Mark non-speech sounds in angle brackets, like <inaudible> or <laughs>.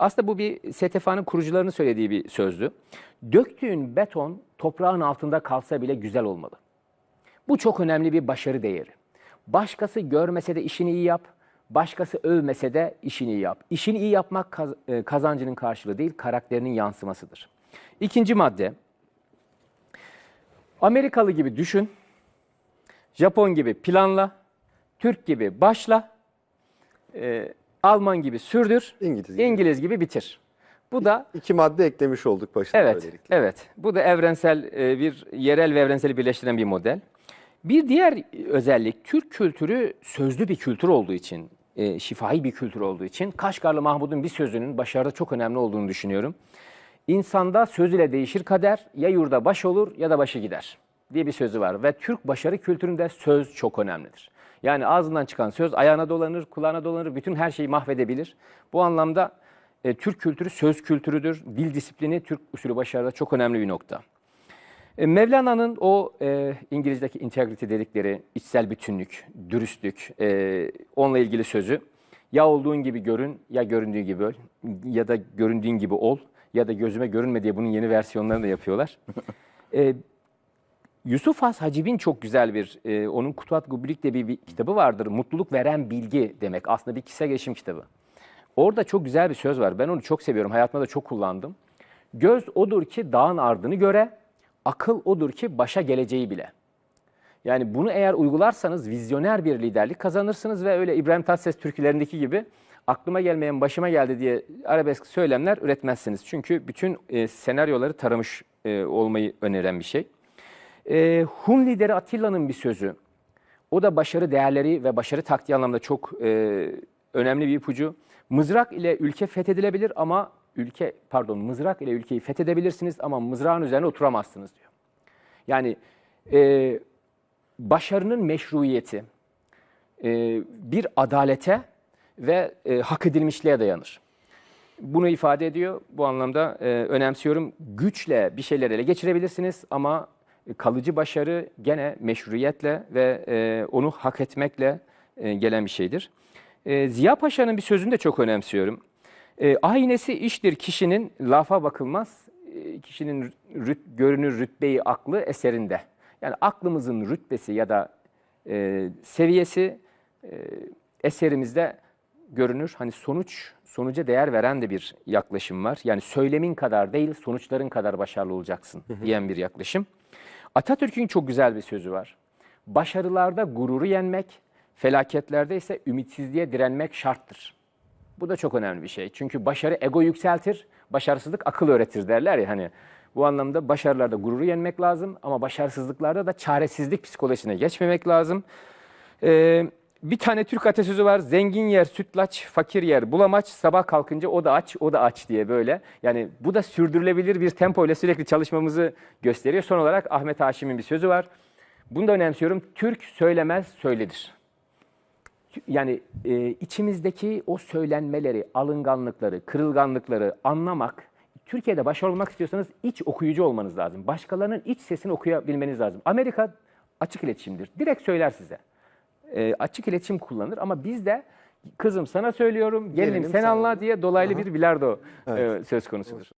Aslında bu bir STF'nin kurucularının söylediği bir sözdü. Döktüğün beton toprağın altında kalsa bile güzel olmalı. Bu çok önemli bir başarı değeri. Başkası görmese de işini iyi yap, başkası övmese de işini iyi yap. İşini iyi yapmak e, kazancının karşılığı değil, karakterinin yansımasıdır. İkinci madde, Amerikalı gibi düşün, Japon gibi planla, Türk gibi başla, e, Alman gibi sürdür, İngiliz gibi. İngiliz gibi bitir. Bu da İki madde eklemiş olduk başına Evet, böylelikle. evet. Bu da evrensel e, bir yerel ve evrenseli birleştiren bir model. Bir diğer özellik Türk kültürü sözlü bir kültür olduğu için, e, şifai bir kültür olduğu için Kaşgarlı Mahmud'un bir sözünün başarıda çok önemli olduğunu düşünüyorum. İnsanda söz ile değişir kader, ya yurda baş olur ya da başı gider diye bir sözü var. Ve Türk başarı kültüründe söz çok önemlidir. Yani ağzından çıkan söz ayağına dolanır, kulağına dolanır, bütün her şeyi mahvedebilir. Bu anlamda e, Türk kültürü söz kültürüdür. Dil disiplini Türk usulü başarıda çok önemli bir nokta. E, Mevlana'nın o e, İngilizce'deki integrity dedikleri içsel bütünlük, dürüstlük, e, onunla ilgili sözü ya olduğun gibi görün ya göründüğü gibi öl ya da göründüğün gibi ol ya da gözüme görünme diye bunun yeni versiyonlarını da yapıyorlar. <laughs> E, Yusuf Has Hacib'in çok güzel bir, e, onun Kutuat Gubilik diye bir, bir kitabı vardır. Mutluluk veren bilgi demek. Aslında bir kişisel gelişim kitabı. Orada çok güzel bir söz var. Ben onu çok seviyorum. Hayatımda da çok kullandım. Göz odur ki dağın ardını göre, akıl odur ki başa geleceği bile. Yani bunu eğer uygularsanız vizyoner bir liderlik kazanırsınız ve öyle İbrahim Tatlıses türkülerindeki gibi aklıma gelmeyen başıma geldi diye arabesk söylemler üretmezsiniz. Çünkü bütün e, senaryoları taramış e, olmayı öneren bir şey. E, Hun lideri Atilla'nın bir sözü. O da başarı değerleri ve başarı taktiği anlamda çok e, önemli bir ipucu. Mızrak ile ülke fethedilebilir ama ülke pardon mızrak ile ülkeyi fethedebilirsiniz ama mızrağın üzerine oturamazsınız diyor. Yani e, başarının meşruiyeti e, bir adalete ve e, hak edilmişliğe dayanır. Bunu ifade ediyor. Bu anlamda e, önemsiyorum. Güçle bir şeyleri ele geçirebilirsiniz ama kalıcı başarı gene meşruiyetle ve e, onu hak etmekle e, gelen bir şeydir. E, Ziya Paşa'nın bir sözünü de çok önemsiyorum. E, aynesi iştir kişinin lafa bakılmaz, e, kişinin rüt, görünür rütbeyi aklı eserinde. Yani aklımızın rütbesi ya da e, seviyesi e, eserimizde görünür. Hani sonuç, sonuca değer veren de bir yaklaşım var. Yani söylemin kadar değil, sonuçların kadar başarılı olacaksın diyen bir yaklaşım. Atatürk'ün çok güzel bir sözü var. Başarılarda gururu yenmek, felaketlerde ise ümitsizliğe direnmek şarttır. Bu da çok önemli bir şey. Çünkü başarı ego yükseltir, başarısızlık akıl öğretir derler ya hani. Bu anlamda başarılarda gururu yenmek lazım ama başarısızlıklarda da çaresizlik psikolojisine geçmemek lazım. Ee, bir tane Türk atasözü var. Zengin yer sütlaç, fakir yer bulamaç. Sabah kalkınca o da aç, o da aç diye böyle. Yani bu da sürdürülebilir bir tempo ile sürekli çalışmamızı gösteriyor. Son olarak Ahmet Haşim'in bir sözü var. Bunu da önemsiyorum. Türk söylemez, söyledir. Yani e, içimizdeki o söylenmeleri, alınganlıkları, kırılganlıkları anlamak, Türkiye'de başarılı olmak istiyorsanız iç okuyucu olmanız lazım. Başkalarının iç sesini okuyabilmeniz lazım. Amerika açık iletişimdir. Direkt söyler size. E, açık iletişim kullanır. Ama bizde kızım sana söylüyorum, gelinim Gelinim sen sen anla diye dolaylı bir bilardo e, söz konusudur.